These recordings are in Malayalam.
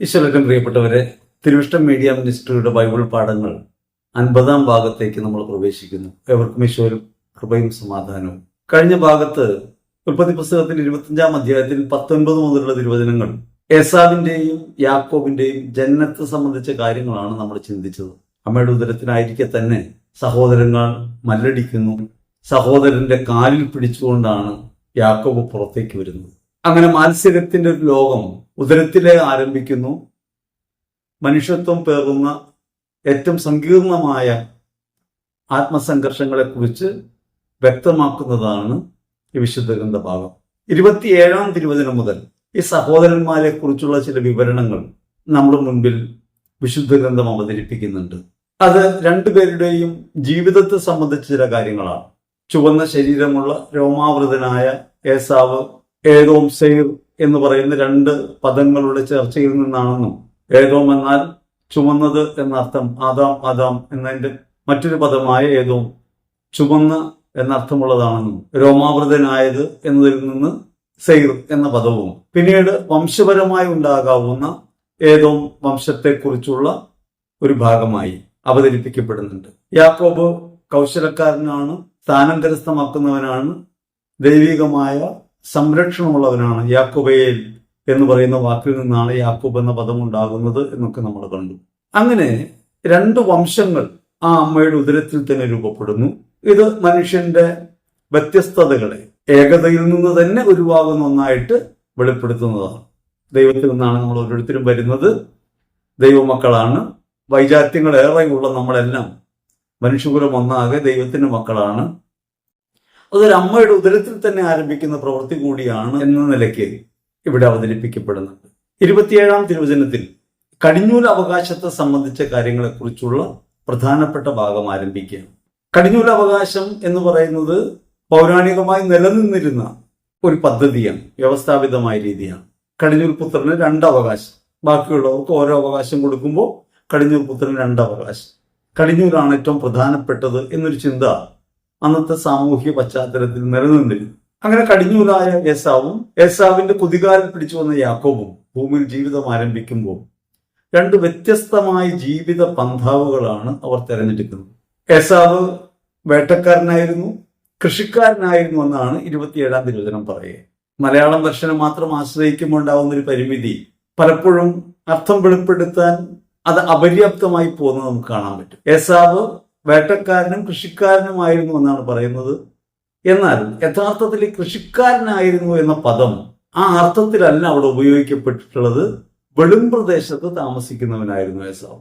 ഈശ്വരക്കും പ്രിയപ്പെട്ടവരെ തിരുവിഷ്ടം മീഡിയ മിനിസ്ട്രിയുടെ ബൈബിൾ പാഠങ്ങൾ അൻപതാം ഭാഗത്തേക്ക് നമ്മൾ പ്രവേശിക്കുന്നു. എവർക്കും ഈശ്വരും കൃപയും സമാധാനവും. കഴിഞ്ഞ ഭാഗത്ത് ഉൽപ്പത്തി പുസ്തകത്തിൽ ഇരുപത്തിയഞ്ചാം അധ്യായത്തിൽ പത്തൊൻപത് മുതലുള്ള തിരുവചനങ്ങൾ ഏസാവിന്റെയും യാക്കോബിന്റെയും ജന്നത്തെ സംബന്ധിച്ച കാര്യങ്ങളാണ് നമ്മൾ ചിന്തിച്ചത്. അമ്മയുടെ ഉദരത്തിനായിരിക്കെ തന്നെ സഹോദരങ്ങൾ മല്ലടിക്കുന്നു. സഹോദരന്റെ കാലിൽ പിടിച്ചുകൊണ്ടാണ് യാക്കോബ് പുറത്തേക്ക് വരുന്നത്. അങ്ങനെ മാത്സര്യത്തിന്റെ ഒരു ലോകം ഉദരത്തിലെ ആരംഭിക്കുന്നു. മനുഷ്യത്വം പേറുന്ന ഏറ്റവും സങ്കീർണമായ ആത്മസംഘർഷങ്ങളെക്കുറിച്ച് വ്യക്തമാക്കുന്നതാണ് ഈ വിശുദ്ധ ഗ്രന്ഥ ഭാഗം ഇരുപത്തിയേഴാം തിരുവചനം മുതൽ ഈ സഹോദരന്മാരെ കുറിച്ചുള്ള ചില വിവരണങ്ങൾ നമ്മുടെ മുൻപിൽ വിശുദ്ധ ഗ്രന്ഥം അവതരിപ്പിക്കുന്നുണ്ട്. അത് രണ്ടുപേരുടെയും ജീവിതത്തെ സംബന്ധിച്ച ചില കാര്യങ്ങളാണ്. ചുവന്ന ശരീരമുള്ള രോമാവൃതനായ ഏസാവ് ഏതോം സെയ്ർ എന്ന് പറയുന്ന രണ്ട് പദങ്ങളുടെ ചർച്ചയിൽ നിന്നാണെന്നും ഏകോം എന്നാൽ ചുമന്നത് എന്നർത്ഥം ആദാം ആദാം എന്നതിന്റെ മറ്റൊരു പദമായ ഏകോം ചുമന്ന് എന്നർത്ഥമുള്ളതാണെന്നും രോമാവൃതനായത് എന്നതിൽ നിന്ന് സെയ്ർ എന്ന പദവും. പിന്നീട് വംശപരമായി ഉണ്ടാകാവുന്ന ഏതോ വംശത്തെക്കുറിച്ചുള്ള ഒരു ഭാഗമായി അവതരിപ്പിക്കപ്പെടുന്നുണ്ട്. യാക്കോബ് കൗശലക്കാരനാണ് സ്ഥാനം കരസ്ഥമാക്കുന്നവനാണ് ദൈവികമായ സംരക്ഷണമുള്ളവനാണ് യാക്കോബയേൽ എന്ന് പറയുന്ന വാക്കിൽ നിന്നാണ് യാക്കൂബ് എന്ന പദം ഉണ്ടാകുന്നത് എന്നൊക്കെ നമ്മൾ കണ്ടു. അങ്ങനെ രണ്ട് വംശങ്ങൾ ആ അമ്മയുടെ ഉദരത്തിൽ തന്നെ രൂപപ്പെടുന്നു. ഇത് മനുഷ്യന്റെ വ്യത്യസ്തതകളെ ഏകതയിൽ നിന്ന് തന്നെ ഉരുവാകുന്ന ഒന്നായിട്ട് വെളിപ്പെടുത്തുന്നതാണ്. ദൈവത്തിൽ നിന്നാണ് നമ്മൾ ഓരോരുത്തരും വരുന്നത്. ദൈവമക്കളാണ്. വൈജാത്യങ്ങൾ ഏറെയുള്ള നമ്മളെല്ലാം മനുഷ്യകുലം ഒന്നാകെ ദൈവത്തിന്റെ മക്കളാണ്. അതൊരു അമ്മയുടെ ഉദരത്തിൽ തന്നെ ആരംഭിക്കുന്ന പ്രവൃത്തി കൂടിയാണ് എന്ന നിലയ്ക്ക് ഇവിടെ അവതരിപ്പിക്കപ്പെടുന്നുണ്ട്. ഇരുപത്തിയേഴാം തിരുവചനത്തിൽ കടിഞ്ഞൂൽ അവകാശത്തെ സംബന്ധിച്ച കാര്യങ്ങളെക്കുറിച്ചുള്ള പ്രധാനപ്പെട്ട ഭാഗം ആരംഭിക്കുകയാണ്. കടിഞ്ഞൂൽ അവകാശം എന്ന് പറയുന്നത് പൗരാണികമായി നിലനിന്നിരുന്ന ഒരു പദ്ധതിയാണ് വ്യവസ്ഥാപിതമായ രീതിയാണ്. കടിഞ്ഞൂൽ പുത്രന് രണ്ട് അവകാശം. ബാക്കിയുള്ളവർക്ക് ഓരോ അവകാശം കൊടുക്കുമ്പോൾ കടിഞ്ഞൂൽ പുത്രന് രണ്ട് അവകാശം. കടിഞ്ഞൂലാണ് ഏറ്റവും പ്രധാനപ്പെട്ടത് എന്നൊരു ചിന്ത അന്നത്തെ സാമൂഹ്യ പശ്ചാത്തലത്തിൽ നിലനിന്നിരുന്നു അങ്ങനെ കടിഞ്ഞൂലായ ഏസാവും ഏസാവിന്റെ കുതികാലിൽ പിടിച്ചു വന്ന യാക്കോബും ഭൂമിയിൽ ജീവിതം ആരംഭിക്കുമ്പോൾ രണ്ട് വ്യത്യസ്തമായ ജീവിത പന്ഥാവുകളാണ് അവർ തെരഞ്ഞെടുക്കുന്നത്. ഏസാവ് വേട്ടക്കാരനായിരുന്നു കൃഷിക്കാരനായിരുന്നു എന്നാണ് ഇരുപത്തിയേഴാം തിരുവചനം പറയുക. മലയാളം ദർശനം മാത്രം ആശ്രയിക്കുമ്പോൾ ഉണ്ടാവുന്ന ഒരു പരിമിതി പലപ്പോഴും അർത്ഥം വെളിപ്പെടുത്താൻ അത് അപര്യാപ്തമായി പോകുന്നത് നമുക്ക് കാണാൻ പറ്റും. ഏസാവ് വേട്ടക്കാരനും കൃഷിക്കാരനുമായിരുന്നു എന്നാണ് പറയുന്നത്. എന്നാൽ യഥാർത്ഥത്തിൽ കൃഷിക്കാരനായിരുന്നു എന്ന പദം ആ അർത്ഥത്തിലല്ല അവിടെ ഉപയോഗിക്കപ്പെട്ടിട്ടുള്ളത്. വെളിംപ്രദേശത്ത് താമസിക്കുന്നവനായിരുന്നു ഏസാവ്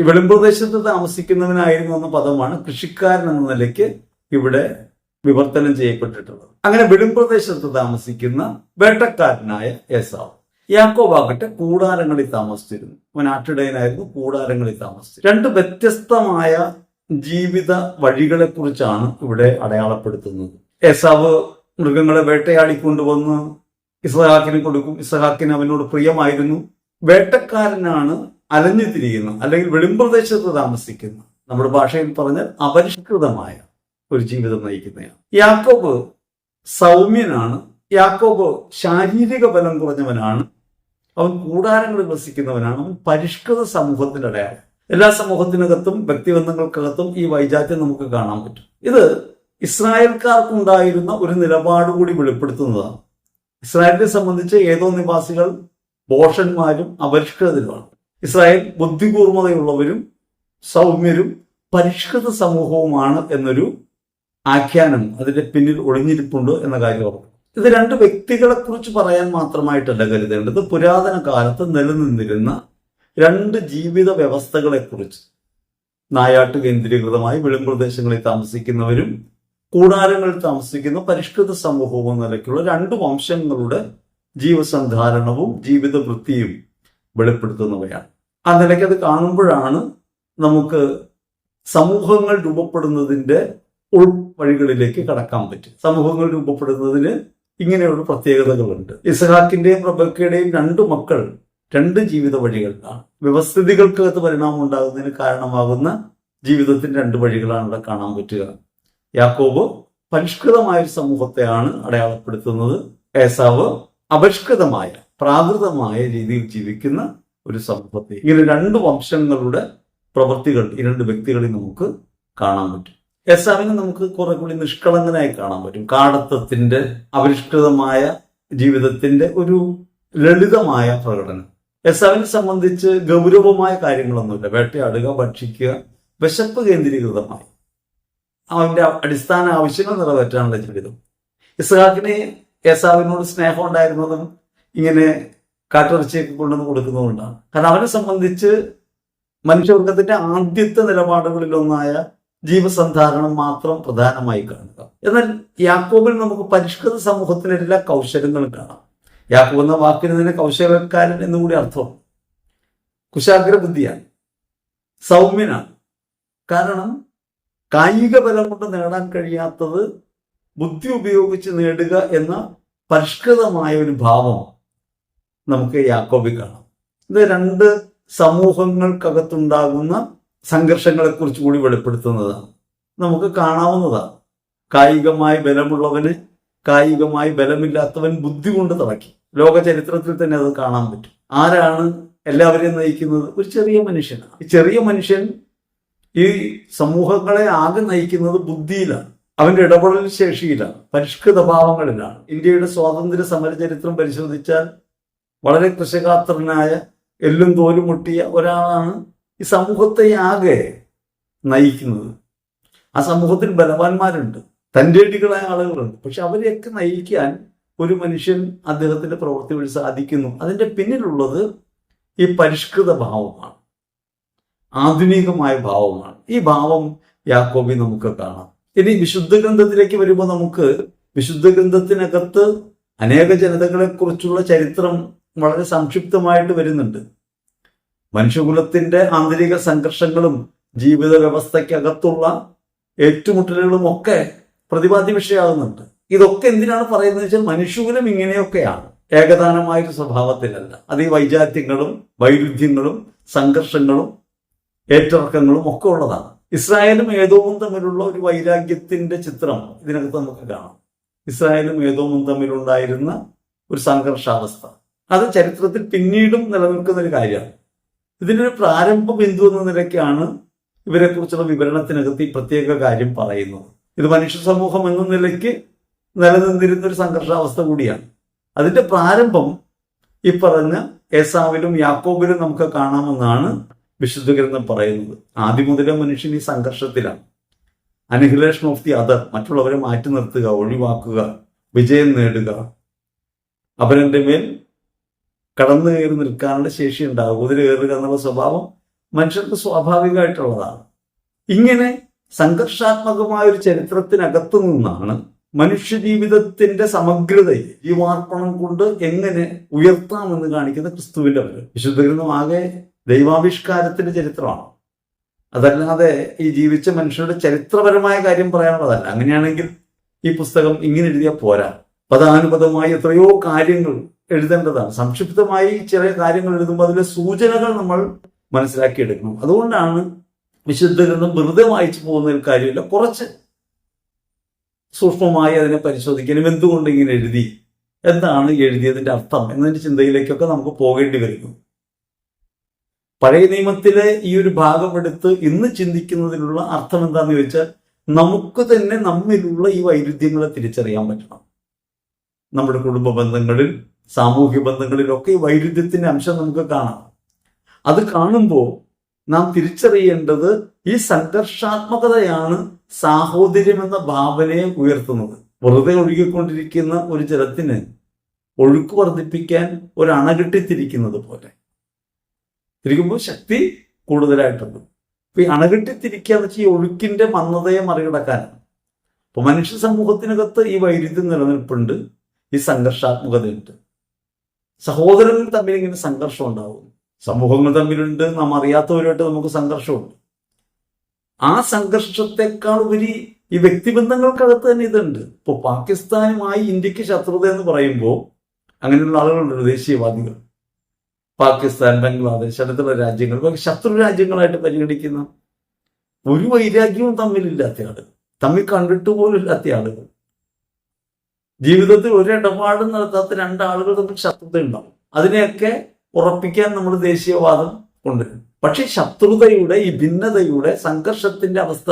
ഈ വെളിംപ്രദേശത്ത് താമസിക്കുന്നവനായിരുന്നു എന്ന പദമാണ് കൃഷിക്കാരൻ എന്ന നിലയ്ക്ക് ഇവിടെ വിവർത്തനം ചെയ്യപ്പെട്ടിട്ടുള്ളത്. അങ്ങനെ വെളിംപ്രദേശത്ത് താമസിക്കുന്ന വേട്ടക്കാരനായ ഏസാവ് യാക്കോബാകട്ടെ കൂടാരങ്ങളിൽ താമസിച്ചിരുന്നു. അവൻ ആട്ടിടയനായിരുന്നു കൂടാരങ്ങളിൽ താമസിച്ചു. രണ്ട് വ്യത്യസ്തമായ ജീവിത വഴികളെ കുറിച്ചാണ് ഇവിടെ അടയാളപ്പെടുത്തുന്നത്. ഏസാവ് മൃഗങ്ങളെ വേട്ടയാടിക്കൊണ്ടുവന്ന് ഇസഹാക്കിന് കൊടുക്കും. ഇസഹാക്കിന് അവനോട് പ്രിയമായിരുന്നു. വേട്ടക്കാരനാണ് അലഞ്ഞു തിരിയുന്ന അല്ലെങ്കിൽ വെളിമ്പ്രദേശത്ത് താമസിക്കുന്ന നമ്മുടെ ഭാഷയിൽ പറഞ്ഞാൽ അപരിഷ്കൃതമായ ഒരു ജീവിതം നയിക്കുന്നതാണ് യാക്കോബ് സൗമ്യനാണ്. യാക്കോബ് ശാരീരിക ബലം കുറഞ്ഞവനാണ്. അവൻ കൂടാരങ്ങളിൽ വസിക്കുന്നവനാണ്. അവൻ പരിഷ്കൃത സമൂഹത്തിന്റെ അടയാളം. എല്ലാ സമൂഹത്തിനകത്തും വ്യക്തിബന്ധങ്ങൾക്കകത്തും ഈ വൈജാത്യം നമുക്ക് കാണാൻ പറ്റും. ഇത് ഇസ്രായേൽക്കാർക്കുണ്ടായിരുന്ന ഒരു നിലപാട് കൂടി വെളിപ്പെടുത്തുന്നതാണ്. ഇസ്രായേലിനെ സംബന്ധിച്ച് ഏതോ നിവാസികൾ ബോഷന്മാരും അപരിഷ്കൃതരുമാണ്. ഇസ്രായേൽ ബുദ്ധികൂർമ്മതയുള്ളവരും സൗമ്യരും പരിഷ്കൃത സമൂഹവുമാണ് എന്നൊരു ആഖ്യാനം അതിന്റെ പിന്നിൽ ഒളിഞ്ഞിരിപ്പുണ്ട് എന്ന കാര്യം ഓർക്കും ഇത് രണ്ട് വ്യക്തികളെ കുറിച്ച് പറയാൻ മാത്രമായിട്ടല്ല കരുതേണ്ടത്. പുരാതന കാലത്ത് നിലനിന്നിരുന്ന രണ്ട് ജീവിത വ്യവസ്ഥകളെ കുറിച്ച് നായാട്ട് കേന്ദ്രീകൃതമായി വെളിമ്പ്രദേശങ്ങളിൽ താമസിക്കുന്നവരും കൂടാരങ്ങളിൽ താമസിക്കുന്ന പരിഷ്കൃത സമൂഹവും നിലയ്ക്കുള്ള രണ്ട് വംശങ്ങളുടെ ജീവസന്ധാരണവും ജീവിത വൃത്തിയും വെളിപ്പെടുത്തുന്നവയാണ്. ആ നിലയ്ക്ക് അത് കാണുമ്പോഴാണ് നമുക്ക് സമൂഹങ്ങൾ രൂപപ്പെടുന്നതിന്റെ ഉൾവഴികളിലേക്ക് കടക്കാൻ പറ്റും സമൂഹങ്ങൾ രൂപപ്പെടുന്നതിന് ഇങ്ങനെയുള്ള പ്രത്യേകതകളുണ്ട്. ഇസഹാക്കിന്റെയും റബക്കയുടെയും രണ്ടു മക്കൾ രണ്ട് ജീവിത വഴികളിലാണ് വ്യവസ്ഥിതികൾക്കകത്ത് പരിണാമം ഉണ്ടാകുന്നതിന് കാരണമാകുന്ന ജീവിതത്തിന്റെ രണ്ട് വഴികളാണ് ഇവിടെ കാണാൻ പറ്റുക. യാക്കോബ് പരിഷ്കൃതമായ ഒരു സമൂഹത്തെയാണ് അടയാളപ്പെടുത്തുന്നത്. ഏസാവ് അപരിഷ്കൃതമായ പ്രാകൃതമായ രീതിയിൽ ജീവിക്കുന്ന ഒരു സമൂഹത്തെ. ഇങ്ങനെ രണ്ട് വംശങ്ങളുടെ പ്രവൃത്തികൾ ഈ രണ്ട് വ്യക്തികളിൽ നമുക്ക് കാണാൻ പറ്റും. എസാവിനെ നമുക്ക് കുറെ കൂടി നിഷ്കളങ്കനായി കാണാൻ പറ്റും. കാടത്തത്തിന്റെ അപരിഷ്കൃതമായ ജീവിതത്തിന്റെ ഒരു ലളിതമായ പ്രകടനം. എസാവിനെ സംബന്ധിച്ച് ഗൗരവമായ കാര്യങ്ങളൊന്നുമില്ല. വേട്ടയാടുക ഭക്ഷിക്കുക വിശപ്പ് കേന്ദ്രീകൃതമായി. അവന്റെ അടിസ്ഥാന ആവശ്യങ്ങൾ നിറവേറ്റാനുള്ള ജീവിതം. ഇസ്ഹാക്കിന് ഏസാവിനോട് സ്നേഹം ഉണ്ടായിരുന്നതും ഇങ്ങനെ കാട്ടിറച്ചിയൊക്കെ കൊണ്ടുവന്ന് കൊടുക്കുന്നതുകൊണ്ടാണ് കാരണം അവനെ സംബന്ധിച്ച് മനുഷ്യവർഗത്തിന്റെ ആദ്യത്തെ നിലപാടുകളിലൊന്നായ ജീവസന്ധാരണം മാത്രം പ്രധാനമായി കാണുക. എന്നാൽ യാക്കോബിൽ നമുക്ക് പരിഷ്കൃത സമൂഹത്തിന് എല്ലാ കൗശലങ്ങളും കാണാം. യാക്കോബ് എന്ന വാക്കിന് തന്നെ കൗശലക്കാരൻ എന്നുകൂടി അർത്ഥം. കുശാഗ്ര ബുദ്ധിയാണ് സൗമ്യനാണ്. കാരണം കായിക ബലം കൊണ്ട് നേടാൻ കഴിയാത്തത് ബുദ്ധി ഉപയോഗിച്ച് നേടുക എന്ന പരിഷ്കൃതമായ ഒരു ഭാവം നമുക്ക് യാക്കോബി കാണാം. ഇത് രണ്ട് സമൂഹങ്ങൾക്കകത്തുണ്ടാകുന്ന സംഘർഷങ്ങളെ കുറിച്ച് കൂടി വെളിപ്പെടുത്തുന്നതാണ്. നമുക്ക് കാണാവുന്നതാണ്. കായികമായി ബലമുള്ളവന് കായികമായി ബലമില്ലാത്തവൻ ബുദ്ധി കൊണ്ട് തളക്കി ലോക ചരിത്രത്തിൽ തന്നെ അത് കാണാൻ പറ്റും. ആരാണ് എല്ലാവരെയും നയിക്കുന്നത്? ഒരു ചെറിയ മനുഷ്യനാണ്. ഈ ചെറിയ മനുഷ്യൻ ഈ സമൂഹങ്ങളെ ആകെ നയിക്കുന്നത് ബുദ്ധിയിലാണ്. അവന്റെ ഇടപെടൽ ശേഷിയിലാണ്. പരിഷ്കൃത ഭാവങ്ങളിലാണ്. ഇന്ത്യയുടെ സ്വാതന്ത്ര്യ സമര ചരിത്രം പരിശോധിച്ചാൽ വളരെ കൃഷകാത്രനായ എല്ലും തോലും മുട്ടിയ ഒരാളാണ് ഈ സമൂഹത്തെ ആകെ നയിക്കുന്നത്. ആ സമൂഹത്തിൽ ബലവാന്മാരുണ്ട്. തന്റെടികളായ ആളുകളുണ്ട്. പക്ഷെ അവരെയൊക്കെ നയിക്കാൻ ഒരു മനുഷ്യൻ അദ്ദേഹത്തിന്റെ പ്രവൃത്തി വഴി സാധിക്കുന്നു. അതിന്റെ പിന്നിലുള്ളത് ഈ പരിഷ്കൃത ഭാവമാണ്. ആധുനികമായ ഭാവമാണ്. ഈ ഭാവം യാക്കോബി നമുക്ക് കാണാം. ഇനി വിശുദ്ധ ഗ്രന്ഥത്തിലേക്ക് വരുമ്പോൾ നമുക്ക് വിശുദ്ധ ഗ്രന്ഥത്തിനകത്ത് അനേക ജനതകളെക്കുറിച്ചുള്ള ചരിത്രം വളരെ സംക്ഷിപ്തമായിട്ട് വരുന്നുണ്ട്. മനുഷ്യകുലത്തിന്റെ ആന്തരിക സംഘർഷങ്ങളും ജീവിത വ്യവസ്ഥയ്ക്കകത്തുള്ള ഏറ്റുമുട്ടലുകളും ഒക്കെ പ്രതിപാദ്യ വിഷയമാകുന്നുണ്ട് ഇതൊക്കെ എന്തിനാണ് പറയുന്നത് വെച്ചാൽ മനുഷ്യകുലം ഇങ്ങനെയൊക്കെയാണ്. ഏകദാനമായ ഒരു സ്വഭാവത്തിലല്ല. അത് ഈ വൈജാത്യങ്ങളും വൈരുദ്ധ്യങ്ങളും സംഘർഷങ്ങളും ഏറ്റിറക്കങ്ങളും ഒക്കെ ഉള്ളതാണ്. ഇസ്രായേലും ഏതോവും തമ്മിലുള്ള ഒരു വൈരാഗ്യത്തിന്റെ ചിത്രം ഇതിനകത്ത് നമുക്ക് കാണാം. ഇസ്രായേലും ഏതോവും തമ്മിലുണ്ടായിരുന്ന ഒരു സംഘർഷാവസ്ഥ. അത് ചരിത്രത്തിൽ പിന്നീടും നിലനിൽക്കുന്ന ഒരു കാര്യമാണ്. ഇതിനൊരു പ്രാരംഭ ബിന്ദു എന്ന നിലയ്ക്കാണ് ഇവരെക്കുറിച്ചുള്ള വിവരണത്തിനകത്ത് ഈ പ്രത്യേക കാര്യം പറയുന്നത്. ഇത് മനുഷ്യ സമൂഹം എന്ന നിലയ്ക്ക് നിലനിന്നിരുന്ന ഒരു സംഘർഷാവസ്ഥ കൂടിയാണ്. അതിന്റെ പ്രാരംഭം ഈ പറഞ്ഞ ഏസാവിലും യാക്കോബിലും നമുക്ക് കാണാമെന്നാണ് വിശുദ്ധ ഗ്രന്ഥം പറയുന്നത്. ആദ്യം മുതലേ മനുഷ്യൻ ഈ സംഘർഷത്തിലാണ്. അനഹിലേഷൻ ഓഫ് ദി അതർ മറ്റുള്ളവരെ മാറ്റി നിർത്തുക ഒഴിവാക്കുക വിജയം നേടുക. അവരെ മേൽ കടന്നു കയറി നിൽക്കാനുള്ള ശേഷി ഉണ്ടാകും. കുതിര കയറുക എന്നുള്ള സ്വഭാവം മനുഷ്യർക്ക് സ്വാഭാവികമായിട്ടുള്ളതാണ്. ഇങ്ങനെ സംഘർഷാത്മകമായ ഒരു ചരിത്രത്തിനകത്തു നിന്നാണ് മനുഷ്യജീവിതത്തിന്റെ സമഗ്രതയെ ജീവാർപ്പണം കൊണ്ട് എങ്ങനെ ഉയർത്താമെന്ന് കാണിക്കുന്ന ക്രിസ്തുവിന്റെ വരും വിശുദ്ധ ഗ്രന്ഥം ദൈവാവിഷ്കാരത്തിന്റെ ചരിത്രമാണ്. അതല്ലാതെ ഈ ജീവിച്ച മനുഷ്യരുടെ ചരിത്രപരമായ കാര്യം പറയാനുള്ളതല്ല. അങ്ങനെയാണെങ്കിൽ ഈ പുസ്തകം ഇങ്ങനെ എഴുതിയാൽ പോരാ. പദാനുപദമായി എത്രയോ കാര്യങ്ങൾ എഴുതേണ്ടതാണ്. സംക്ഷിപ്തമായി ചില കാര്യങ്ങൾ എഴുതുമ്പോൾ അതിലെ സൂചനകൾ നമ്മൾ മനസ്സിലാക്കിയെടുക്കണം. അതുകൊണ്ടാണ് വിശുദ്ധ ഗ്രന്ഥം വെറുതെ വായിച്ചു പോകുന്നതിൽ കാര്യമില്ല കുറച്ച് സൂക്ഷ്മമായി അതിനെ പരിശോധിക്കാനും എന്തുകൊണ്ട് ഇങ്ങനെ എഴുതി? എന്താണ് എഴുതിയതിന്റെ അർത്ഥം എന്നതിന്റെ ചിന്തയിലേക്കൊക്കെ നമുക്ക് പോകേണ്ടി വരുന്നു പഴയ നിയമത്തിലെ ഈ ഒരു ഭാഗം എടുത്ത് ഇന്ന് ചിന്തിക്കുന്നതിനുള്ള അർത്ഥം എന്താന്ന് ചോദിച്ചാൽ നമുക്ക് തന്നെ നമ്മിലുള്ള ഈ വൈരുദ്ധ്യങ്ങളെ തിരിച്ചറിയാൻ പറ്റണം. നമ്മുടെ കുടുംബ ബന്ധങ്ങളിൽ സാമൂഹ്യ ബന്ധങ്ങളിലൊക്കെ ഈ വൈരുദ്ധ്യത്തിന്റെ അംശം നമുക്ക് കാണാം. അത് കാണുമ്പോൾ നാം തിരിച്ചറിയേണ്ടത് ഈ സംഘർഷാത്മകതയാണ് സാഹോദര്യം എന്ന ഭാവനയെ ഉയർത്തുന്നത്. വെറുതെ ഒഴുകിക്കൊണ്ടിരിക്കുന്ന ഒരു ജലത്തിന് ഒഴുക്ക് വർദ്ധിപ്പിക്കാൻ ഒരു അണ പോലെ. തിരിക്കുമ്പോൾ ശക്തി കൂടുതലായിട്ടുണ്ട്. അപ്പൊ ഈ അണകെട്ടിത്തിരിക്കുക എന്ന് വെച്ചാൽ ഈ ഒഴുക്കിന്റെ മന്ദതയെ മറികടക്കാനാണ്. അപ്പൊ മനുഷ്യ സമൂഹത്തിനകത്ത് ഈ വൈരുദ്ധ്യം നിലനിൽപ്പുണ്ട് ഈ സംഘർഷാത്മകതയുണ്ട്. സഹോദരങ്ങൾ തമ്മിൽ ഇങ്ങനെ സംഘർഷം ഉണ്ടാവും സമൂഹങ്ങൾ തമ്മിലുണ്ട് നാം അറിയാത്തവരുമായിട്ട് നമുക്ക് സംഘർഷമുണ്ട്. ആ സംഘർഷത്തെക്കാൾ ഉപരി ഈ വ്യക്തിബന്ധങ്ങൾക്കകത്ത് തന്നെ ഇതുണ്ട്. ഇപ്പോൾ പാകിസ്ഥാനുമായി ഇന്ത്യയ്ക്ക് ശത്രുത എന്ന് പറയുമ്പോൾ അങ്ങനെയുള്ള ആളുകളുണ്ട് ദേശീയവാദികൾ. പാകിസ്ഥാൻ ബംഗ്ലാദേശ് അടുത്തുള്ള രാജ്യങ്ങൾ ശത്രു രാജ്യങ്ങളായിട്ട് പരിഗണിക്കുന്ന ഒരു വൈരാഗ്യവും തമ്മിലില്ലാത്ത ആളുകൾ. തമ്മിൽ കണ്ടിട്ട് പോലും ഇല്ലാത്ത ആളുകൾ. ജീവിതത്തിൽ ഒരു ഇടപാടും നടത്താത്ത രണ്ടാളുകൾ തമ്മിൽ ശത്രുത ഉണ്ടാവും. അതിനെയൊക്കെ ഉറപ്പിക്കാൻ നമ്മൾ ദേശീയവാദം ഉണ്ട്. പക്ഷെ ശത്രുതയുടെ ഈ ഭിന്നതയുടെ സംഘർഷത്തിന്റെ അവസ്ഥ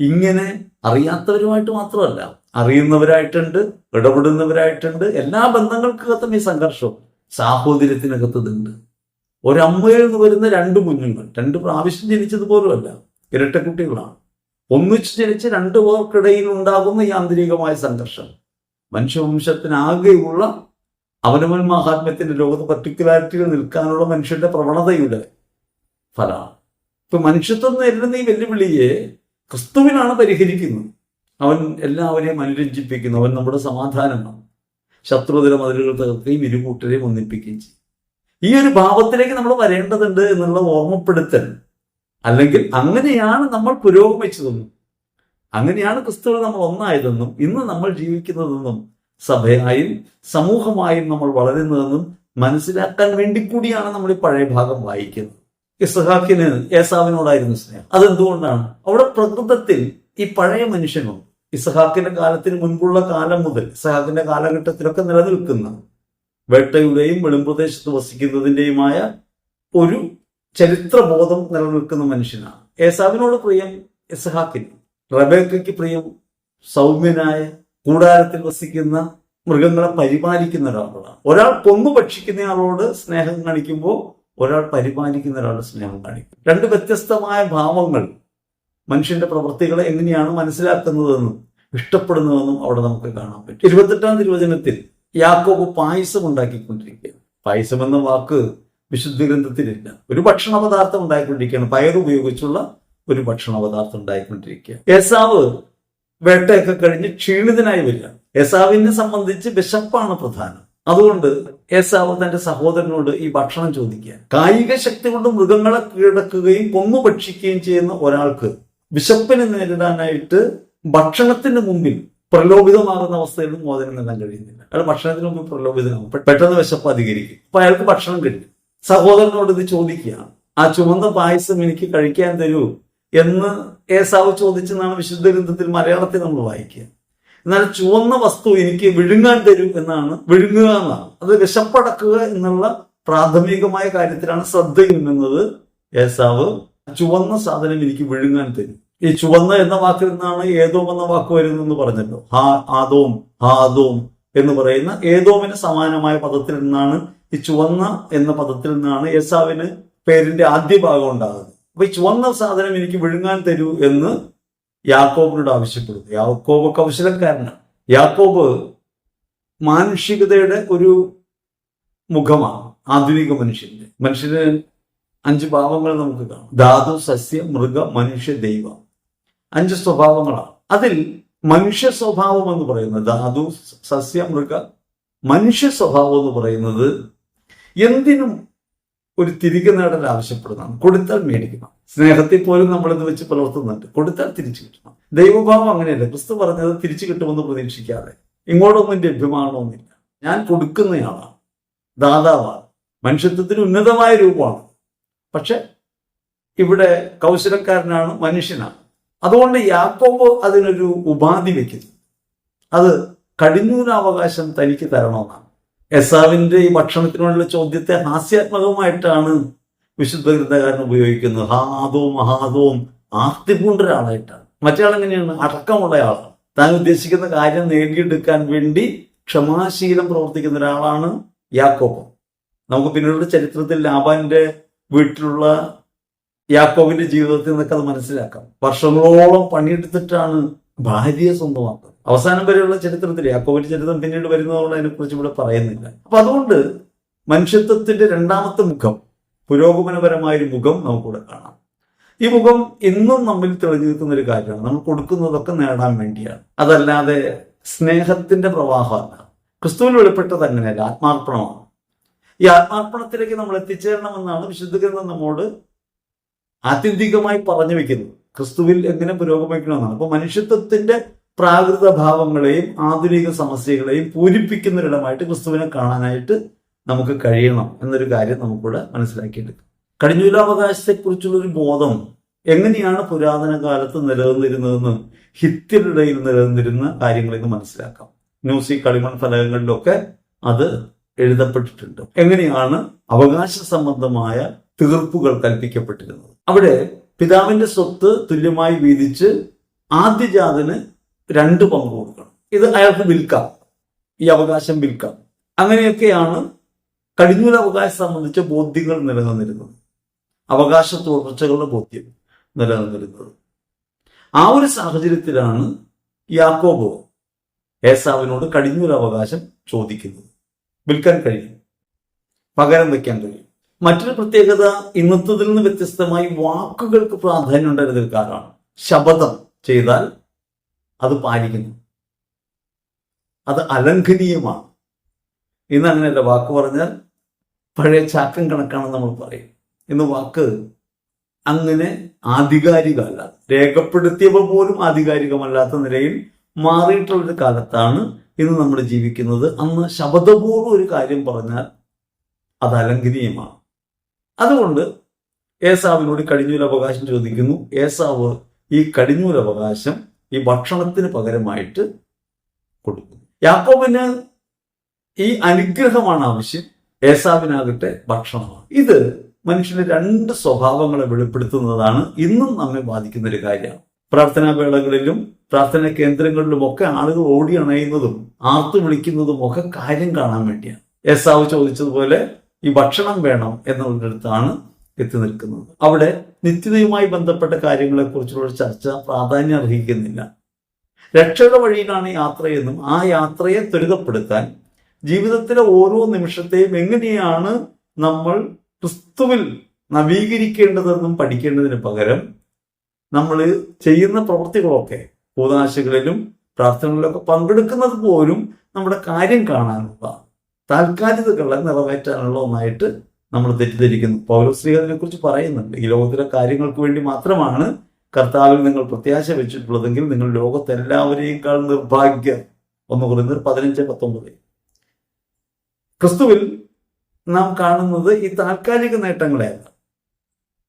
ഇങ്ങനെ അറിയാത്തവരുമായിട്ട് മാത്രമല്ല. അറിയുന്നവരായിട്ടുണ്ട് ഇടപെടുന്നവരായിട്ടുണ്ട് എല്ലാ ബന്ധങ്ങൾക്കകത്തും ഈ സംഘർഷം സാഹോദര്യത്തിനകത്തതുണ്ട് ഒരമ്മയിൽ നിന്ന് വരുന്ന രണ്ട് കുഞ്ഞുങ്ങൾ രണ്ട് പ്രാവശ്യം ജനിച്ചതുപോലുമല്ല ഇരട്ടക്കുട്ടികളാണ് ഒന്നിച്ച് ജനിച്ച് രണ്ടു പേർക്കിടയിൽ ഉണ്ടാകുന്ന ഈ ആന്തരികമായ സംഘർഷം മനുഷ്യവംശത്തിനാകെയുള്ള അവനവൻ മഹാത്മ്യത്തിന്റെ ലോകത്ത് പർട്ടിക്കുലാരിറ്റികൾ നിൽക്കാനുള്ള മനുഷ്യന്റെ പ്രവണതയുടെ ഫല. ഇപ്പൊ മനുഷ്യത്വം നേരിടുന്ന ഈ വെല്ലുവിളിയെ ക്രിസ്തുവിനാണ് പരിഹരിക്കുന്നത്. അവൻ എല്ലാവരെയും അനുരഞ്ജിപ്പിക്കുന്നു. അവൻ നമ്മുടെ സമാധാനമാണ്. ശത്രുതര മതിലുകൾ തകർക്കുകയും ഇരുകൂട്ടരെയും ഒന്നിപ്പിക്കുകയും ചെയ്യും. ഈ ഒരു ഭാവത്തിലേക്ക് നമ്മൾ വരേണ്ടതുണ്ട് എന്നുള്ള ഓർമ്മപ്പെടുത്തൽ. അല്ലെങ്കിൽ അങ്ങനെയാണ് നമ്മൾ പുരോഗമിച്ചതെന്നും അങ്ങനെയാണ് ക്രിസ്തുവിൽ നമ്മൾ ഒന്നായതെന്നും ഇന്ന് നമ്മൾ ജീവിക്കുന്നതെന്നും സഭയായും സമൂഹമായും നമ്മൾ വളരുന്നതെന്നും മനസ്സിലാക്കാൻ വേണ്ടി കൂടിയാണ് നമ്മൾ ഈ പഴയ ഭാഗം വായിക്കുന്നത്. ഇസഹാക്കിന് ഏസാവിനോടായിരുന്നു സ്നേഹം. അതെന്തുകൊണ്ടാണ്? അവിടെ പ്രകൃതത്തിൽ ഈ പഴയ മനുഷ്യനും ഇസഹാക്കിന്റെ കാലത്തിന് മുൻപുള്ള കാലം മുതൽ ഇസഹാക്കിന്റെ കാലഘട്ടത്തിലൊക്കെ നിലനിൽക്കുന്ന വേട്ടയുടെയും വെളിമ്പ്രദേശത്ത് വസിക്കുന്നതിന്റെയുമായ ഒരു ചരിത്രബോധം നിലനിൽക്കുന്ന മനുഷ്യനാണ്. ഏസാവിനോട് പ്രിയം ഇസഹാക്കിന്. റബേക്കയ്ക്ക് പ്രിയം സൗമ്യനായ കൂടാരത്തിൽ വസിക്കുന്ന മൃഗങ്ങളെ പരിപാലിക്കുന്ന ഒരാളാണ്. ഒരാൾ കൊന്നു ഭക്ഷിക്കുന്നയാളോട് സ്നേഹം കാണിക്കുമ്പോൾ ഒരാൾ പരിപാലിക്കുന്ന ഒരാളുടെ സ്നേഹം കാണിക്കും. രണ്ട് വ്യത്യസ്തമായ ഭാവങ്ങൾ മനുഷ്യന്റെ പ്രവൃത്തികളെ എങ്ങനെയാണ് മനസ്സിലാക്കുന്നതെന്നും ഇഷ്ടപ്പെടുന്നതെന്നും അവിടെ നമുക്ക് കാണാൻ പറ്റും. ഇരുപത്തെട്ടാം തിരുവചനത്തിൽ യാക്കോബ് പായസം ഉണ്ടാക്കിക്കൊണ്ടിരിക്കുകയാണ്. പായസം എന്ന വാക്ക് വിശുദ്ധ ഗ്രന്ഥത്തിലില്ല. ഒരു ഭക്ഷണ പദാർത്ഥം ഉണ്ടായിക്കൊണ്ടിരിക്കുകയാണ്. പയർ ഉപയോഗിച്ചുള്ള ഒരു ഭക്ഷണ പദാർത്ഥം ഉണ്ടായിക്കൊണ്ടിരിക്കുക ഏസാവ് വേട്ടയൊക്കെ കഴിഞ്ഞ് ക്ഷീണിതനായി വരിക. എസാവിനെ സംബന്ധിച്ച് വിശപ്പാണ് പ്രധാനം. അതുകൊണ്ട് ഏസാവ് തന്റെ സഹോദരനോട് ഈ ഭക്ഷണം ചോദിക്കുക. കായിക ശക്തി കൊണ്ട് മൃഗങ്ങളെ കീഴടക്കുകയും കൊന്നു ഭക്ഷിക്കുകയും ചെയ്യുന്ന ഒരാൾക്ക് വിശപ്പിനെ നേരിടാനായിട്ട് ഭക്ഷണത്തിന് മുമ്പിൽ പ്രലോഭിതമാകുന്ന അവസ്ഥയിൽ മോദനം നേടാൻ കഴിയുന്നില്ല. അയാൾ ഭക്ഷണത്തിന് മുമ്പിൽ പ്രലോഭിതനാകും. പെട്ടെന്ന് വിശപ്പ് അധികരിക്കും. അപ്പൊ അയാൾക്ക് ഭക്ഷണം കിട്ടും സഹോദരനോട് ഇത് ചോദിക്കുകയാണ്. ആ ചുമന്ന പായസം എനിക്ക് കഴിക്കാൻ തരൂ. എന്ന് ഏസാവ് ചോദിച്ചെന്നാണ് വിശുദ്ധ ഗ്രന്ഥത്തിൽ മലയാളത്തിൽ നമ്മൾ വായിക്കുക. എന്നാൽ ചുവന്ന വസ്തു എനിക്ക് വിഴുങ്ങാൻ തരും എന്നാണ് വിഴുങ്ങുക എന്നാണ്. അത് വിശപ്പടക്കുക എന്നുള്ള പ്രാഥമികമായ കാര്യത്തിലാണ് ശ്രദ്ധ ചെലുത്തുന്നത് ഏസാവ്. ചുവന്ന സാധനം എനിക്ക് വിഴുങ്ങാൻ തരും. ഈ ചുവന്ന എന്ന വാക്കിൽ നിന്നാണ് ഏതോം എന്ന വാക്ക് വരുന്നതെന്ന് പറഞ്ഞല്ലോ. ഹാ ആദോം ഹാദോം എന്ന് പറയുന്ന ഏതോമിന് സമാനമായ പദത്തിൽ നിന്നാണ് ഈ ചുവന്ന എന്ന പദത്തിൽ നിന്നാണ് യേസാവിന് പേരിന്റെ ആദ്യ ഭാഗം ഉണ്ടാകുന്നത്. അപ്പൊ ഈ ചുവന്ന സാധനം എനിക്ക് വിഴുങ്ങാൻ തരൂ എന്ന് യാക്കോബിനോട് ആവശ്യപ്പെടുന്നു. യാക്കോബ് കൗശലക്കാരനാണ്. യാക്കോബ് മാനുഷികതയുടെ ഒരു മുഖമാണ് ആധുനിക മനുഷ്യന്റെ മനുഷ്യന് അഞ്ച് ഭാവങ്ങൾ നമുക്ക് കാണാം. ധാതു സസ്യ മൃഗ മനുഷ്യ ദൈവം. അഞ്ച് സ്വഭാവങ്ങളാണ്. അതിൽ മനുഷ്യ സ്വഭാവം എന്ന് പറയുന്നത് ധാതു സസ്യ മൃഗ മനുഷ്യ സ്വഭാവം എന്ന് പറയുന്നത് എന്തിനും ഒരു തിരികെ നേടൽ ആവശ്യപ്പെടുന്നതാണ്. കൊടുത്താൽ മേടിക്കണം. സ്നേഹത്തിൽ പോലും നമ്മളിത് വെച്ച് പുലർത്തുന്നുണ്ട്. കൊടുത്താൽ തിരിച്ചു കിട്ടണം. ദൈവഭാവം അങ്ങനെയല്ല. ക്രിസ്തു പറഞ്ഞത് തിരിച്ചു കിട്ടുമെന്ന് പ്രതീക്ഷിക്കാതെ. ഇങ്ങോട്ടൊന്നും ലഭ്യമാണോന്നില്ല. ഞാൻ കൊടുക്കുന്നയാളാണ്. ദാതാവാണ്. മനുഷ്യത്വത്തിന് ഉന്നതമായ രൂപമാണ്. പക്ഷെ ഇവിടെ കൗശലക്കാരനാണ് മനുഷ്യനാണ്. അതുകൊണ്ട് യാക്കോബ് അതിനൊരു ഉപാധി വെക്കുന്നു. അത് കടിഞ്ഞൂരാവകാശം തനിക്ക് തരണമെന്നാണ്. എസാവിന്റെ ഈ ഭക്ഷണത്തിനുള്ള ചോദ്യത്തെ ഹാസ്യാത്മകമായിട്ടാണ് വിശുദ്ധ ഗ്രന്ഥകാരൻ ഉപയോഗിക്കുന്നത്. ഹാദവും മഹാദവും ആർത്തിപൂണ്ട ഒരാളായിട്ടാണ്. മറ്റേ എങ്ങനെയാണ്? അടക്കമുള്ള ആളാണ്. താൻ ഉദ്ദേശിക്കുന്ന കാര്യം നേടിയെടുക്കാൻ വേണ്ടി ക്ഷമാശീലം പ്രവർത്തിക്കുന്ന ഒരാളാണ് യാക്കോബ്. നമുക്ക് പിന്നീട് ചരിത്രത്തിൽ ലാബാന്റെ വീട്ടിലുള്ള യാക്കോബിന്റെ ജീവിതത്തിൽ നിന്നൊക്കെ അത് മനസ്സിലാക്കാം. വർഷങ്ങളോളം പണിയെടുത്തിട്ടാണ് ഭാര്യയെ സ്വന്തമാക്കുന്നത്. അവസാനം വരെയുള്ള ചരിത്രത്തിൽ യാക്കോബിന്റെ ചരിത്രം പിന്നീട് വരുന്നതുകൊണ്ട് അതിനെക്കുറിച്ച് ഇവിടെ പറയുന്നില്ല. അപ്പൊ അതുകൊണ്ട് മനുഷ്യത്വത്തിന്റെ രണ്ടാമത്തെ മുഖം പുരോഗമനപരമായ ഒരു മുഖം നമുക്കിവിടെ കാണാം. ഈ മുഖം ഇന്നും നമ്മിൽ തെളിഞ്ഞു നിൽക്കുന്ന ഒരു കാര്യമാണ്. നമ്മൾ കൊടുക്കുന്നതൊക്കെ നേടാൻ വേണ്ടിയാണ്. അതല്ലാതെ സ്നേഹത്തിന്റെ പ്രവാഹമല്ല. ക്രിസ്തുവിൽ വെളിപ്പെട്ടത് അങ്ങനെയല്ല ആത്മാർപ്പണമാണ്. ഈ ആത്മാർപ്പണത്തിലേക്ക് നമ്മൾ എത്തിച്ചേരണമെന്നാണ് വിശുദ്ധ ഗ്രന്ഥം നമ്മോട് ആത്യന്തികമായി പറഞ്ഞു വെക്കുന്നത്. ക്രിസ്തുവിൽ എങ്ങനെ പുരോഗമിക്കണമെന്നാണ്. അപ്പൊ മനുഷ്യത്വത്തിന്റെ പ്രാകൃത ഭാവങ്ങളെയും ആധുനിക സമസ്യകളെയും പൂരിപ്പിക്കുന്നൊരിടമായിട്ട് ക്രിസ്തുവിനെ കാണാനായിട്ട് നമുക്ക് കഴിയണം എന്നൊരു കാര്യം നമുക്കിവിടെ മനസ്സിലാക്കിയിട്ട് കടിഞ്ഞൂലാവകാശത്തെക്കുറിച്ചുള്ള ഒരു ബോധം എങ്ങനെയാണ് പുരാതന കാലത്ത് നിലനിന്നിരുന്നതെന്ന് ഹിത്യരുടെയിൽ നിലനിന്നിരുന്ന കാര്യങ്ങളിൽ നിന്ന് മനസ്സിലാക്കാം. ന്യൂസി കളിമൺ ഫലകങ്ങളിലൊക്കെ അത് എഴുതപ്പെട്ടിട്ടുണ്ട്. എങ്ങനെയാണ് അവകാശ സംബന്ധമായ തീർപ്പുകൾ കൽപ്പിക്കപ്പെട്ടിരുന്നത്? അവിടെ പിതാവിന്റെ സ്വത്ത് തുല്യമായി വീതിച്ച് ആദ്യജാതന് രണ്ട് പങ്ക് കൊടുക്കണം. ഇത് അയാൾക്ക് വിൽക്കാം. ഈ അവകാശം വിൽക്കാം. അങ്ങനെയൊക്കെയാണ് കടിഞ്ഞൂൽ അവകാശം സംബന്ധിച്ച ബോധ്യങ്ങൾ നിലനിന്നിരുന്നത്. അവകാശ തുടർച്ചകളുടെ ബോധ്യം നിലനിന്നിരുന്നത്. ആ ഒരു സാഹചര്യത്തിലാണ് യാക്കോബോ ഏസാവിനോട് കടിഞ്ഞൂൽ അവകാശം ചോദിക്കുന്നത്. വിൽക്കാൻ കഴിയും. പകരം വയ്ക്കാൻ കഴിയും. മറ്റൊരു പ്രത്യേകത ഇന്നത്തതിൽ നിന്ന് വ്യത്യസ്തമായി വാക്കുകൾക്ക് പ്രാധാന്യം ഉണ്ടായിരുന്ന കാലമാണ് ശപഥം ചെയ്താൽ അത് പാലിക്കുന്നു. അത് അലംഘനീയമാണ്. ഇന്ന് അങ്ങനെയല്ല വാക്ക് പറഞ്ഞാൽ പഴയ ചാക്കം കണക്കാണെന്ന് നമ്മൾ പറയും. ഇന്ന് വാക്ക് അങ്ങനെ ആധികാരികമല്ല. രേഖപ്പെടുത്തിയവ പോലും ആധികാരികമല്ലാത്ത നിലയിൽ മാറിയിട്ടുള്ളൊരു കാലത്താണ് ഇന്ന് നമ്മൾ ജീവിക്കുന്നത്. അന്ന് ശബ്ദപൂർവം ഒരു കാര്യം പറഞ്ഞാൽ അത് അലംഘനീയമാണ്. അതുകൊണ്ട് ഏസാവിനോട് കടിഞ്ഞൂൽ അവകാശം ചോദിക്കുന്നു. ഏസാവ് ഈ കടിഞ്ഞൂൽ അവകാശം ഈ ഭക്ഷണത്തിന് പകരമായിട്ട് കൊടുക്കും. യാക്കോബിന് ഈ അനുഗ്രഹമാണ് ആവശ്യം. ഏസാവിനാകട്ടെ ഭക്ഷണമാണ്. ഇത് മനുഷ്യന്റെ രണ്ട് സ്വഭാവങ്ങളെ വെളിപ്പെടുത്തുന്നതാണ് ഇന്നും നമ്മെ ബാധിക്കുന്ന ഒരു കാര്യമാണ് പ്രാർത്ഥനാ വേളകളിലും പ്രാർത്ഥനാ കേന്ദ്രങ്ങളിലും ഒക്കെ ആളുകൾ ഓടി അണയുന്നതും ആർത്തു വിളിക്കുന്നതും ഒക്കെ കാര്യം കാണാൻ വേണ്ടിയാണ്. ഏസാവ് ചോദിച്ചതുപോലെ ഈ ഭക്ഷണം വേണം എന്നുള്ളിടത്താണ് എത്തി നിൽക്കുന്നത് അവിടെ നിത്യതയുമായി ബന്ധപ്പെട്ട കാര്യങ്ങളെക്കുറിച്ചുള്ള ചർച്ച പ്രാധാന്യം അർഹിക്കുന്നില്ല. രക്ഷയുടെ വഴിയിലാണ് യാത്രയെന്നും ആ യാത്രയെ ത്വരിതപ്പെടുത്താൻ ജീവിതത്തിലെ ഓരോ നിമിഷത്തെയും എങ്ങനെയാണ് നമ്മൾ ക്രിസ്തുവിൽ നവീകരിക്കേണ്ടതെന്നും പഠിക്കേണ്ടതിന് പകരം നമ്മൾ ചെയ്യുന്ന പ്രവൃത്തികളൊക്കെ കൂതാശകളിലും പ്രാർത്ഥനകളിലൊക്കെ പങ്കെടുക്കുന്നത് പോലും നമ്മുടെ കാര്യം കാണാനുള്ള താൽക്കാലികളെ നിറവേറ്റാനുള്ള ഒന്നായിട്ട് നമ്മൾ തെറ്റിദ്ധരിക്കുന്നു. പൗരസ്ത്രീ അതിനെക്കുറിച്ച് പറയുന്നുണ്ട്. ഈ ലോകത്തിലെ കാര്യങ്ങൾക്ക് വേണ്ടി മാത്രമാണ് കർത്താവിൽ നിങ്ങൾ പ്രത്യാശ വെച്ചിട്ടുള്ളതെങ്കിൽ നിങ്ങൾ ലോകത്തെല്ലാവരെയും നിർഭാഗ്യം. ഒന്ന് പറയുന്നത് പതിനഞ്ച് പത്തൊമ്പത്. ക്രിസ്തുവിൽ നാം കാണുന്നത് ഈ താൽക്കാലിക നേട്ടങ്ങളെയല്ല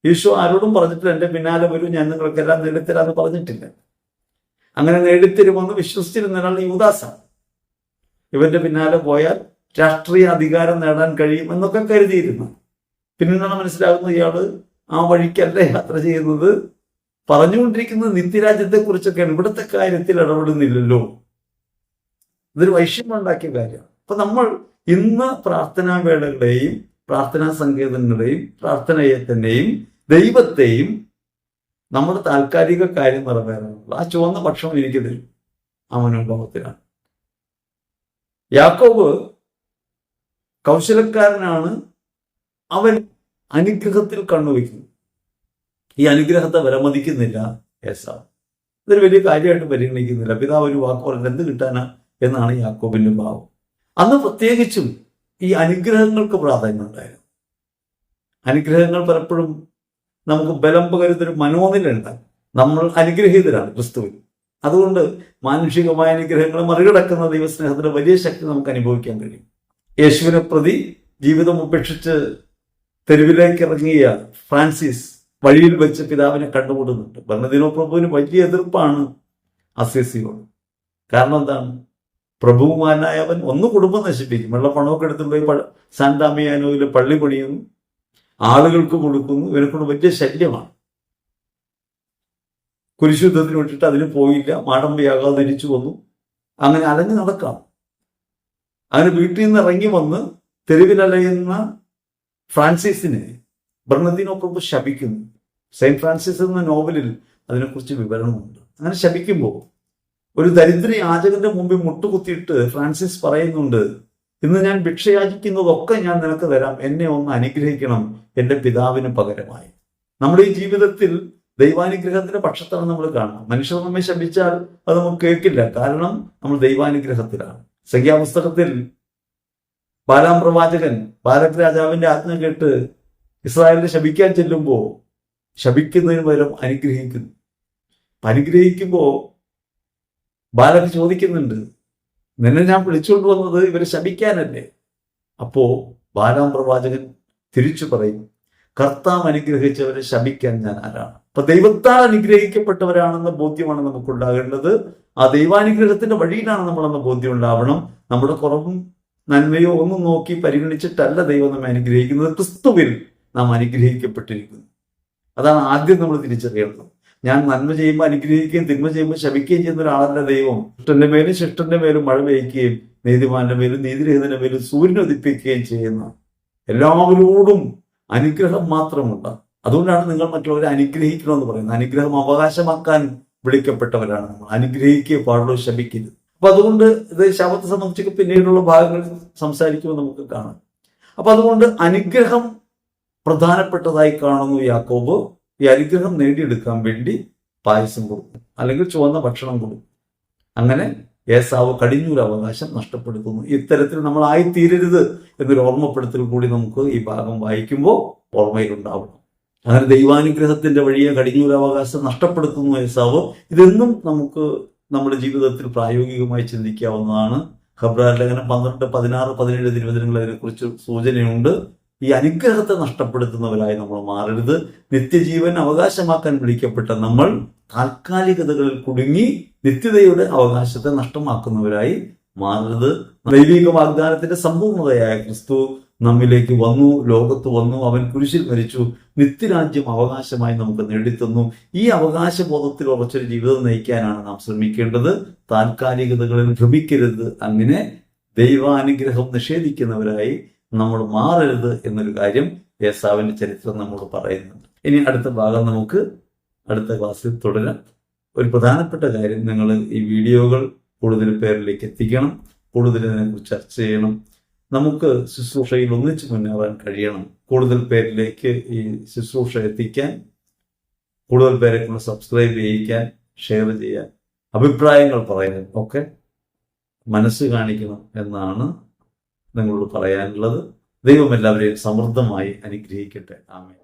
ഈശോ ആരോടും പറഞ്ഞിട്ടില്ല എന്റെ പിന്നാലെ വരും ഞാൻ നിങ്ങൾക്ക് എല്ലാം നേടിത്തരാന്ന് പറഞ്ഞിട്ടില്ല. അങ്ങനെ നേടിത്തരുമെന്ന് വിശ്വസിച്ചിരുന്ന ഒരാൾ യുവദാസാണ് ഇവന്റെ പിന്നാലെ പോയാൽ രാഷ്ട്രീയ അധികാരം നേടാൻ കഴിയും എന്നൊക്കെ കരുതിയിരുന്നു. പിന്നീടാണ് മനസ്സിലാകുന്നത്? ഇയാൾ ആ വഴിക്കല്ല യാത്ര ചെയ്യുന്നത്? പറഞ്ഞുകൊണ്ടിരിക്കുന്നത് നിത്യരാജ്യത്തെ കുറിച്ചൊക്കെയാണ് ഇവിടുത്തെ കാര്യത്തിൽ ഇടപെടുന്നില്ലല്ലോ. ഇതൊരു വൈഷമ്യമുണ്ടാക്കിയ കാര്യമാണ്. അപ്പൊ നമ്മൾ ഇന്ന് പ്രാർത്ഥനാ വേളകളെയും പ്രാർത്ഥനാ സങ്കേതങ്ങളെയും പ്രാർത്ഥനയത്തിന്റെയും ദൈവത്തെയും നമ്മുടെ താൽക്കാലിക കാര്യം നിറവേറാനുള്ള ആ ചുവന്ന പക്ഷം എനിക്ക് തരും ആ മനോഭാവത്തിലാണ് യാക്കോബ് കൗശലക്കാരനാണ് അവൻ അനുഗ്രഹത്തിൽ കണ്ണുവയ്ക്കുന്നു ഈ അനുഗ്രഹത്തെ വിലമതിക്കുന്നില്ല ഏസാവ് ഇതൊരു വലിയ കാര്യമായിട്ട് പരിഗണിക്കുന്നില്ല. പിതാവ് ഒരു വാക്ക് പറഞ്ഞത് എന്ത് കിട്ടാനാ എന്നാണ് യാക്കോബിന്റെ ഭാവം. അന്ന് പ്രത്യേകിച്ചും ഈ അനുഗ്രഹങ്ങൾക്ക് പ്രാധാന്യം ഉണ്ടായിരുന്നു. അനുഗ്രഹങ്ങൾ പലപ്പോഴും നമുക്ക് ബലം പകരുന്നൊരു മനോനിലുണ്ട് നമ്മൾ അനുഗ്രഹീതരാണ് ക്രിസ്തുവിൽ. അതുകൊണ്ട് മാനുഷികമായ അനുഗ്രഹങ്ങളെ മറികടക്കുന്ന ദൈവസ്നേഹത്തിന്റെ വലിയ ശക്തി നമുക്ക് അനുഭവിക്കാൻ കഴിയും. യേശുവിനെ പ്രതി ജീവിതം ഉപേക്ഷിച്ച് തെരുവിലേക്ക് ഇറങ്ങിയ ഫ്രാൻസിസ് വഴിയിൽ വെച്ച് പിതാവിനെ കണ്ടുമുട്ടുന്നുണ്ട്. ഭരണദിനോ പ്രഭുവിന് വലിയ എതിർപ്പാണ് അസേസിയോട്. കാരണം എന്താണ്? പ്രഭുമാനായവൻ ഒന്ന് കുടുംബം നശിപ്പിക്കും. വെള്ള പണമൊക്കെ എടുത്തുകൊണ്ട് പോയി സാന്താമിയാനോയിലെ പള്ളി പണിയുന്നു. ആളുകൾക്ക് കൊടുക്കുന്നു. ഇവനെക്കൊണ്ട് വലിയ ശല്യമാണ്. കുരിശുദ്ധത്തിന് വിട്ടിട്ട് അതിന് പോയില്ല. മാടമ്പിയാകാതെ തിരിച്ചു വന്നു. അങ്ങനെ അലഞ്ഞു നടക്കാം. അങ്ങനെ വീട്ടിൽ നിന്ന് ഇറങ്ങി വന്ന് തെരുവിലലയുന്ന ഫ്രാൻസിസിനെ പ്രഭു ശപിക്കുന്നു. സെയിന്റ് ഫ്രാൻസിസ് എന്ന നോവലിൽ അതിനെക്കുറിച്ച് വിവരണമുണ്ട്. അങ്ങനെ ശപിക്കുമ്പോൾ ഒരു ദരിദ്ര യാചകന്റെ മുമ്പിൽ മുട്ടുകുത്തിയിട്ട് ഫ്രാൻസിസ് പറയുന്നുണ്ട് ഇന്ന് ഞാൻ ഭിക്ഷയാചിക്കുന്നതൊക്കെ ഞാൻ നിനക്ക് തരാം. എന്നെ ഒന്ന് അനുഗ്രഹിക്കണം എന്റെ പിതാവിന് പകരമായി. നമ്മുടെ ഈ ജീവിതത്തിൽ ദൈവാനുഗ്രഹത്തിന്റെ പക്ഷത്താണ് നമ്മൾ കാണുക മനുഷ്യർ നമ്മെ ശപിച്ചാൽ അത് നമുക്ക് കേൾക്കില്ല. കാരണം നമ്മൾ ദൈവാനുഗ്രഹത്തിലാണ്. സംഖ്യാപുസ്തകത്തിൽ ബാലാം പ്രവാചകൻ ബാലക് രാജാവിന്റെ ആജ്ഞ കേട്ട് ഇസ്രായേലിനെ ശപിക്കാൻ ചെല്ലുമ്പോൾ ശപിക്കുന്നതിന് പകരം അനുഗ്രഹിക്കുന്നു. അനുഗ്രഹിക്കുമ്പോൾ ബാലക് ചോദിക്കുന്നുണ്ട് നിന്നെ ഞാൻ വിളിച്ചുകൊണ്ട് വന്നത് ഇവരെ ശപിക്കാനല്ലേ? അപ്പോ ബാലാം പ്രവാചകൻ തിരിച്ചു പറയും കർത്താവ് അനുഗ്രഹിച്ചവരെ ശപിക്കാൻ ഞാൻ ആരാണ്? അപ്പൊ ദൈവത്താൽ അനുഗ്രഹിക്കപ്പെട്ടവരാണെന്ന ബോധ്യമാണ് നമുക്കുണ്ടാകേണ്ടത്. ആ ദൈവാനുഗ്രഹത്തിന്റെ വഴിയിലാണ് നമ്മളെന്ന ബോധ്യം ഉണ്ടാവണം നമ്മുടെ കുറവും നന്മയോ ഒന്നും നോക്കി പരിഗണിച്ചിട്ടല്ല ദൈവം നമ്മെ അനുഗ്രഹിക്കുന്നത്. ക്രിസ്തുവിൽ നാം അനുഗ്രഹിക്കപ്പെട്ടിരിക്കുന്നു. അതാണ് ആദ്യം നമ്മൾ തിരിച്ചറിയേണ്ടത്. ഞാൻ നന്മ ചെയ്യുമ്പോൾ അനുഗ്രഹിക്കുകയും തിന്മ ചെയ്യുമ്പോൾ ശപിക്കുകയും ചെയ്യുന്ന ഒരാളല്ല ദൈവം. ദുഷ്ടന്റെ മേലും ശിഷ്ടന്റെ മേലും മഴ പെയ്ക്കുകയും നീതിമാന്റെ മേലും നീതിരഹിതന്റെ മേലും സൂര്യൻ ഉദിപ്പിക്കുകയും ചെയ്യുന്ന എല്ലാവരോടും അനുഗ്രഹം മാത്രമുണ്ട് അതുകൊണ്ടാണ് നിങ്ങൾ മറ്റുള്ളവരെ അനുഗ്രഹിക്കണമെന്ന് പറയുന്നത്. അനുഗ്രഹം അവകാശമാക്കാൻ വിളിക്കപ്പെട്ടവരാണ് അനുഗ്രഹിക്കുക പാടുള്ളൂ ശപിക്കരുത്. അപ്പൊ അതുകൊണ്ട് ഇത് ശവത്തെ സംബന്ധിച്ചൊക്കെ പിന്നീടുള്ള ഭാഗങ്ങളിൽ സംസാരിക്കുമ്പോൾ നമുക്ക് കാണാം. അപ്പൊ അതുകൊണ്ട് അനുഗ്രഹം പ്രധാനപ്പെട്ടതായി കാണുന്നു യാക്കോബ്. ഈ അനുഗ്രഹം നേടിയെടുക്കാൻ വേണ്ടി പായസം കൊടുക്കും. അല്ലെങ്കിൽ ചുവന്ന ഭക്ഷണം കൊടുക്കും. അങ്ങനെ ഏസാവ് കടിഞ്ഞൂർ അവകാശം നഷ്ടപ്പെടുത്തുന്നു. ഇത്തരത്തിൽ നമ്മൾ ആയിത്തീരരുത് എന്നൊരു ഓർമ്മപ്പെടുത്തൽ കൂടി നമുക്ക് ഈ ഭാഗം വായിക്കുമ്പോൾ ഓർമ്മയിലുണ്ടാവണം. അങ്ങനെ ദൈവാനുഗ്രഹത്തിന്റെ വഴിയെ കടിഞ്ഞൂർ അവകാശം നഷ്ടപ്പെടുത്തുന്നു ഏസാവ് ഇതെന്നും നമുക്ക് നമ്മുടെ ജീവിതത്തിൽ പ്രായോഗികമായി ചിന്തിക്കാവുന്നതാണ്. ഹബ്രാർ ലേഖനം പന്ത്രണ്ട് പതിനാറ് പതിനേഴ് തിരുവചനങ്ങൾ അതിനെക്കുറിച്ച് സൂചനയുണ്ട്. ഈ അനുഗ്രഹത്തെ നഷ്ടപ്പെടുത്തുന്നവരായി നമ്മൾ മാറരുത്. നിത്യജീവൻ അവകാശമാക്കാൻ വിളിക്കപ്പെട്ട നമ്മൾ താൽക്കാലികതകളിൽ കുടുങ്ങി നിത്യതയുടെ അവകാശത്തെ നഷ്ടമാക്കുന്നവരായി മാറരുത്. ദൈവിക വാഗ്ദാനത്തിന്റെ സമ്പൂർണതയായ ക്രിസ്തു നമ്മിലേക്ക് വന്നു ലോകത്ത് വന്നു അവൻ കുരിശിൽ മരിച്ചു. നിത്യരാജ്യം അവകാശമായി നമുക്ക് നേടിത്തന്നു. ഈ അവകാശബോധത്തിൽ ഉറച്ചൊരു ജീവിതം നയിക്കാനാണ് നാം ശ്രമിക്കേണ്ടത്. താൽക്കാലികതകളിൽ ഭ്രമിക്കരുത്. അങ്ങനെ ദൈവാനുഗ്രഹം നിഷേധിക്കുന്നവരായി നമ്മൾ മാറരുത് എന്നൊരു കാര്യം യേസാവിന്റെ ചരിത്രം നമ്മോട് പറയുന്നുണ്ട്. ഇനി അടുത്ത ഭാഗം നമുക്ക് അടുത്ത ക്ലാസ്സിൽ തുടരാം. ഒരു പ്രധാനപ്പെട്ട കാര്യം നിങ്ങൾ ഈ വീഡിയോകൾ കൂടുതൽ പേരിലേക്ക് എത്തിക്കണം. കൂടുതൽ ചർച്ച ചെയ്യണം. നമുക്ക് ശുശ്രൂഷയിൽ ഒന്നിച്ചു മുന്നേറാൻ കഴിയണം. കൂടുതൽ പേരിലേക്ക് ഈ ശുശ്രൂഷ എത്തിക്കാൻ കൂടുതൽ പേരെ കൊണ്ട് സബ്സ്ക്രൈബ് ചെയ്യിക്കാൻ ഷെയർ ചെയ്യാൻ അഭിപ്രായങ്ങൾ പറയാൻ ഒക്കെ മനസ്സ് കാണിക്കണം എന്നാണ് നിങ്ങളോട് പറയാനുള്ളത്. ദൈവം എല്ലാവരെയും സമൃദ്ധമായി അനുഗ്രഹിക്കട്ടെ. ആമേ